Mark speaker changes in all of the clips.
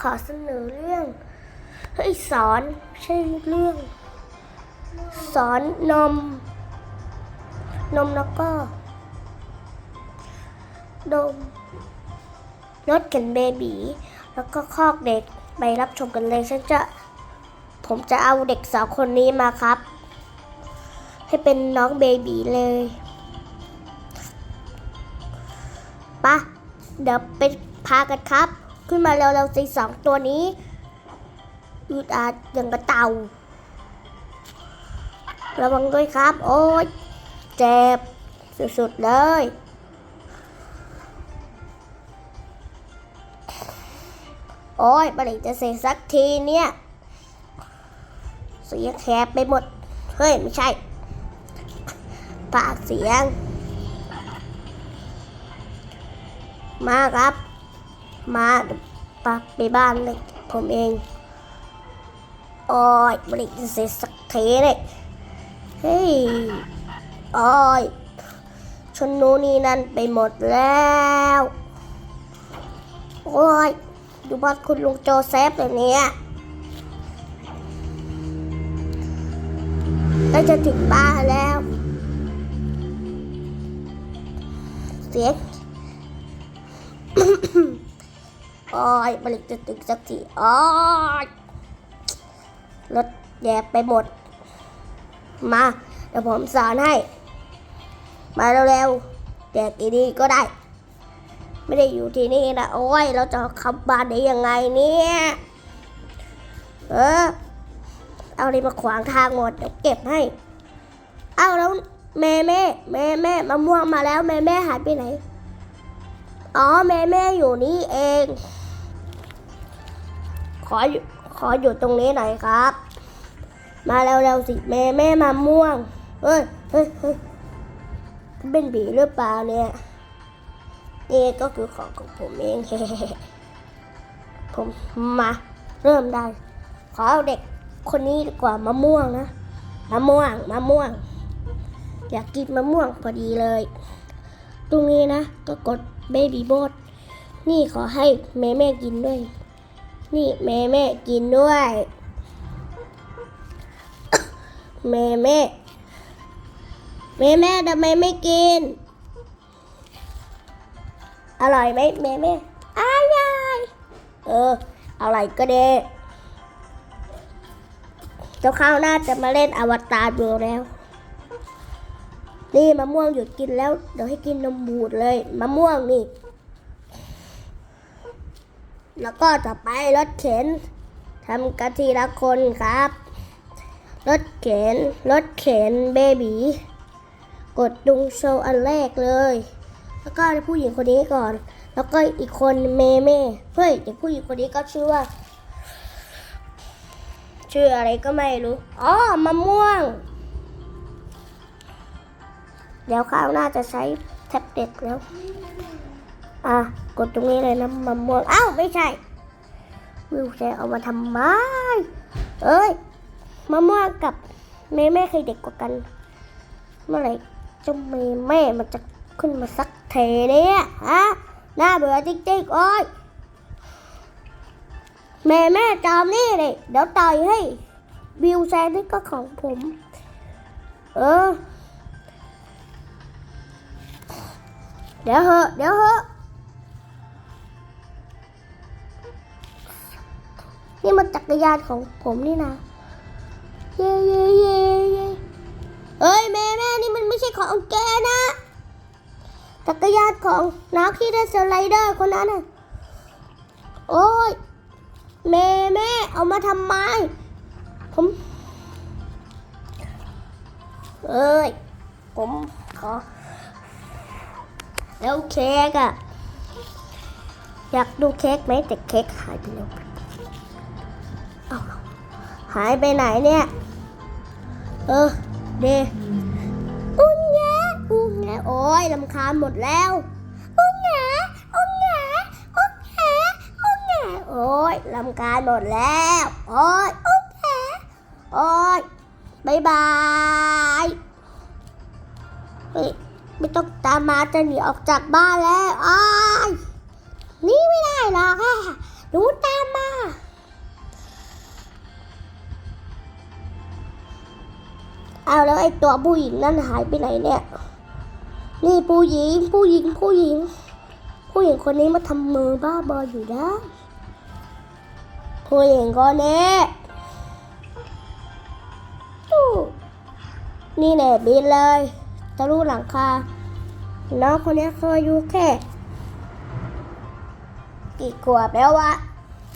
Speaker 1: ขอเสนอเรื่องให้สอนใช่เรื่อง สอนนม นมแล้วก็นมรถเข็นเบบีแล้วก็คอกเด็กไปรับชมกันเลยฉันจะผมจะเอาเด็กสองคนนี้มาครับ ให้เป็นน้องเบบีเลยปะเดี๋ยวไปพากันครับ ขึ้นมาเร็วๆสิสองตัวนี้อืดอาดอย่างกระเต่า ระวังด้วยครับ โอ๊ยเจ็บ สุดๆเลยโอ้ยเมื่อไหร่จะเสร็จสักทีเนี่ยเสียงแคบไปหมด เฮ้ย ไม่ใช่ ปากเสียง มาครับ มาปะไปบ้านเลยผมเองโอ้ยเมื่อไหร่จะเสร็จสักทีเลยเฮ้ยโอ้ยชนนูนนี่นั่นไปหมดแล้วโอ้ยดูบ้านคุณลุงโจเซฟเลยเนี่ยใกล้จะถึงบ้านแล้ว เสียง โอ้ยผลิตจะถึงสักทีโอ้ยรถแย่ไปหมด มาเดี๋ยวผมสอนให้ มาเร็วๆแดกดีก็ได้ ไม่ได้อยู่ที่นี่นะโอ้ย เราจะขับบ้านได้ยังไงเนี่ย เออ เอาอะไรมาขวางทางหมดเดี๋ยวเก็บให้ เอาแล้วแม่แม่แม่แม่มะม่วงมาแล้วแม่แม่หายไปไหน อ๋อแม่แม่อยู่นี่เอง ขอขออยู่ตรงนี้หน่อยครับ มาเร็วๆสิแม่แม่มะม่วงเฮ้ยเฮ้ยเฮ้ยเป็นบีหรือเปล่าเนี่ยนี่ก็คือของของผมเองผมมาเริ่มได้ ขอเอาเด็กคนนี้ดีกว่ามะม่วงนะมะม่วงมะม่วง อยากกินมะม่วงพอดีเลย ตรงนี้นะ ก็กดเบบี้โบดนี่ขอให้แม่แม่กินด้วย นี่แม่แม่กินด้วย แม่แม่แม่แม่ทำไมไม่กิน อร่อยไหมแม่แม่อร่อยเอออร่อยก็ด้เจ้าข้าวน่าจะมาเล่นอวตารดูแล้ว นี่มะม่วงหยุดกินแล้ว เดี๋ยวให้กินนมบูดเลยมะม่วงนี่ แล้วก็ต่อไปรถเข็นทำกันทีละคนครับ รถเข็น รถเข็นเบบีกดดุงโชว์อันแรกเลย แล้วก็ผู้หญิงคนนี้ก่อน แล้วก็อีกคนเมเม่เฮ้ยเด็กผู้หญิงคนนี้ก็ชื่อว่า ชื่ออะไรก็ไม่รู้ อ๋อ มะม่วง เดี๋ยวคราวน้าจะใช้แท็บเล็ตแล้ว อะกดตรงนี้เลยนะมะม่วงอ้าวไม่ใช่วิวแชร์เอามาทำไมเอ้ยมะม่วงกับเมเม่เคยเด็กกว่ากัน เมื่อไหร่เจ้าเมเม่มันจะขึ้นมาสักเทเนี่ยฮะน่าเบื่อจริงๆโอ้ยแม่แม่จอมนี่เลยเดี๋ยวต่อยให้วิวแชร์นี่ก็ของผม เออ เดี๋ยวเหอะเดี๋ยวเหอะ นี่มันจักรยานของผมนี่นะเย่เย่เย่เย่เอ้ยแม่แม่นี่มันไม่ใช่ของแกนะ จักรยานของนักที่ได้สไลเดอร์คนนั้นน่ะโอ้ยแม่แม่เอามาทำไมผมเอ้ยผมขอแล้วเค้กอะอยากดูเค้กไหมแต่เค้กหายไปแล้ว หายไปไหนเนี่ย เออ เดอุ้งแงอุ้งแงโอ้ยลำคาญหมดแล้วอุ้งแงอุ้งแงอุ้งแงอุ้งแงโอ้ยลำคาญหมดแล้วโอ้ยอุ้งแงโอ้ยบายบายเฮ้ยไม่ต้องตามมาจะหนีออกจากบ้านแล้วอ้ายนี่ไม่ได้หรอกค่ะหนูตามมา เอาแล้วไอ้ตัวผู้หญิงนั่นหายไปไหนเนี่ย นี่ผู้หญิง ผู้หญิง ผู้หญิง ผู้หญิงคนนี้มาทำมือบ้าบออยู่นะผู้หญิงคนนี้อู้นี่แน่บินเลยทะลุหลังคา น้องคนนี้เคยอายุแค่ กี่ขวบแล้ววะ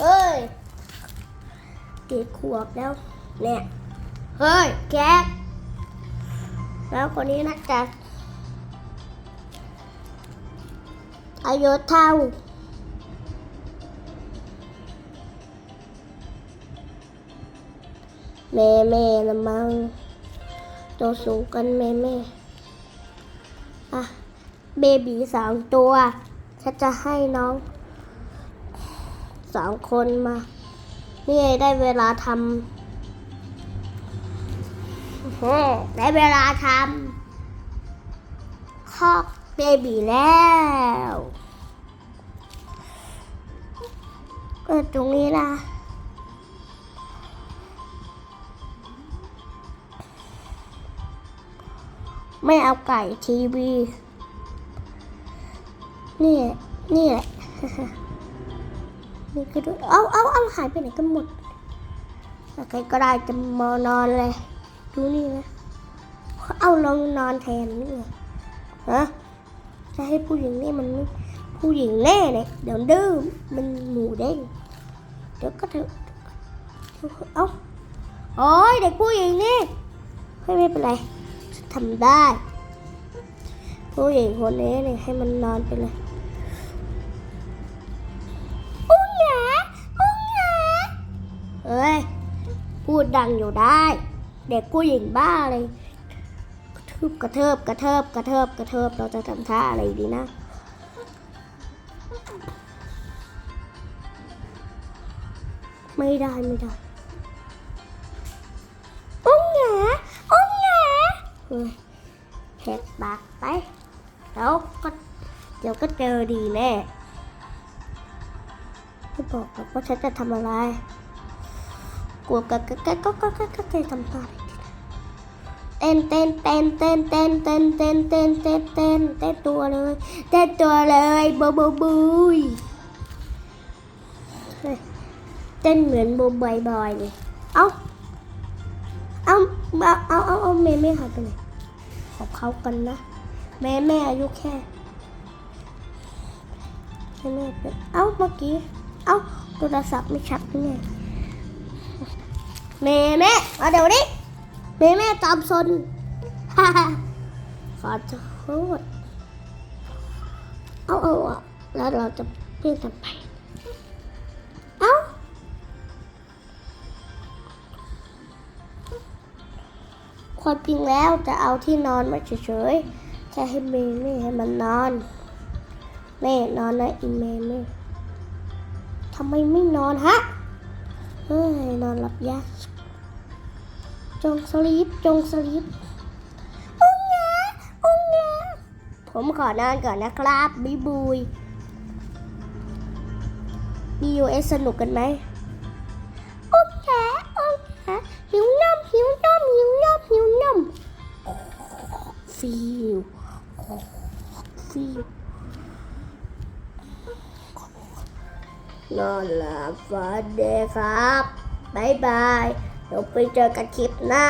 Speaker 1: เอ้ย กี่ขวบแล้ว เนี่ย เฮ้ย แก แล้วคนนี้น่าจะอายุเท่าแม่แม่ละมังตัวสูงกันแม่แม่อะเบบีสองตัวฉันจะให้น้องสองคนมา นี่ไงได้เวลาทำ ได้เวลาทำคอกเบบีแล้วเกิดตรงนี้นะไม่เอาไก่ทีวี นี่ นี่แหละ นี่คือดูเอาเอาเอาหายไปไหนกันหมดใครก็ได้จะมานอนเลย ดูนี่นะเอาลงนอนแทนนี่ไงฮะจะให้ผู้หญิงนี่มันผู้หญิงแน่เลยเดี๋ยวดื้อมันหมูเด้งเดี๋ยวก็เถอะเอาโอ้ยเด็กผู้หญิงนี่ไม่ไม่เป็นไรทำได้ ผู้หญิงคนนี้เนี่ยให้มันนอนไปเลยอุ้งแงอุ้งแงเอ้ยพูดดังอยู่ได้ เด็กผู้หญิงบ้าเลยกระทืบกระเทิบกระเทิบกระเทิบกระเทิบเราจะทำท่าอะไรดีนะไม่ได้ไม่ได้อุ้งแงอุ้งแงเฮ้ยแหกปากไปแล้วก็เดี๋ยวก็เจอดีแน่ไม่บอกหรอกว่าฉันจะทำอะไร กลัวก็ก็ก็ก็ก็ก็ก็ก็ทำท่าอะไรดีนเต้นเต้นเต้นเต้นเต้นเต้นเต้นเต้นเต้นเต้นเต้นตัวเลยเต้นตัวเลยบูบูบุยเต้นเหมือนบูบอยบอยเลยเอ้าเอาเอาเอาเอาเอาเมย์ไม่หายไปไหนขอบเขากันนะ แม่แม่อายุแค่แม่แม่เอาเมื่อกี้ เอ้าโทรศัพท์ไม่ชัดนี่ไง แม่แม่มาเดี๋ยวนี้แม่แม่ตามซนฮ่าฮ่าขอโทษเอาเอาเอาแล้วเราจะเปลี่ยนกันไปเอ้าความจริงแล้วจะเอาที่นอนมาเฉยๆแค่ให้เมย์ไม่ให้มันนอนแม่นอนนะอีเมย์ไม่ทำไมไม่นอนฮะเฮ้ยนอนหลับยาก จงสลีปจงสลีปอุ้งแงอุ้งแงผมขอนอนก่อนนะครับบิบุย BUS สนุกกันไหมอุ้งแงอุ้งแงหิวนมหิวนมหิวนมหิวนมฟิวฟิวนอนหลับฝันดีครับ บ๊ายบาย เราไปเจอกันคลิปหน้า